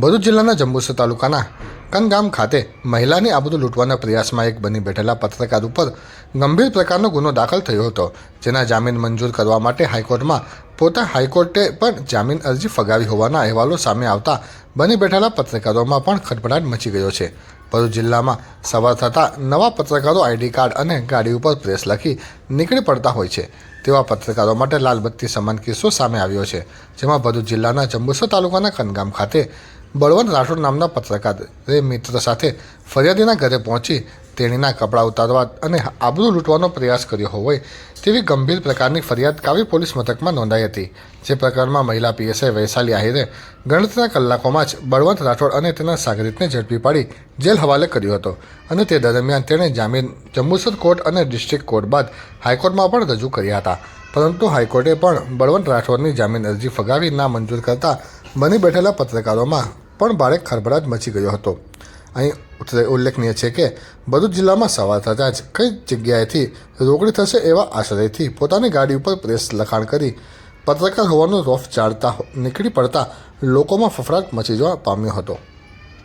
ભરૂચ જિલ્લાના જંબુસર તાલુકાના કનગામ ખાતે મહિલાની આબરૂ લૂંટવાના પ્રયાસમાં એક બની બેઠેલા પત્રકાર ઉપર ગંભીર પ્રકારનો ગુનો દાખલ થયો હતો, જેના જામીન મંજૂર કરવા માટે હાઈકોર્ટમાં પોતા હાઈકોર્ટે પણ જામીન અરજી ફગાવી હોવાના અહેવાલો સામે આવતા બની બેઠેલા પત્રકારોમાં પણ ખટભડાટ મચી ગયો છે. ભરૂચ જિલ્લામાં સવાર થતાં નવા પત્રકારો આઈડી કાર્ડ અને ગાડી ઉપર પ્રેસ લખી નીકળી પડતા હોય છે, તેવા પત્રકારો માટે લાલબત્તી સમાન કિસ્સો સામે આવ્યો છે, જેમાં ભરૂચ જિલ્લાના જંબુસર તાલુકાના કનગામ ખાતે બળવંત રાઠોડ નામના પત્રકારે મિત્ર સાથે ફરિયાદીના ઘરે પહોંચી તેણીના કપડાં ઉતારવા અને આબરૂ લૂંટવાનો પ્રયાસ કર્યો હોય તેવી ગંભીર પ્રકારની ફરિયાદ કાવી પોલીસ મથકમાં નોંધાઈ હતી. જે પ્રકરણમાં મહિલા પીએસઆઈ વૈશાલી આહિરે ગણતરીના કલાકોમાં જ બળવંત રાઠોડ અને તેના સાગરીતને ઝડપી પાડી જેલ હવાલે કર્યો હતો અને તે દરમિયાન તેણે જામીન જંબુસર કોર્ટ અને ડિસ્ટ્રિક્ટ કોર્ટ બાદ હાઈકોર્ટમાં પણ રજૂ કર્યા હતા. પરંતુ હાઈકોર્ટે પણ બળવંત રાઠોડની જામીન અરજી ફગાવી ના મંજૂર કરતા બની બેઠેલા પત્રકારોમાં પણ ભારે ખળભળાટ મચી ગયો હતો. અહીં ઉલ્લેખનીય છે કે, ભરૂચ જિલ્લામાં સવાર થતાં જ કઈ જગ્યાએથી રોકડી થશે એવા આશ્રયથી પોતાની ગાડી ઉપર પ્રેસ લખાણ કરી પત્રકાર હોવાનો રોફ ચાળતા નીકળી પડતા લોકોમાં ફફડાટ મચી જવા પામ્યો હતો.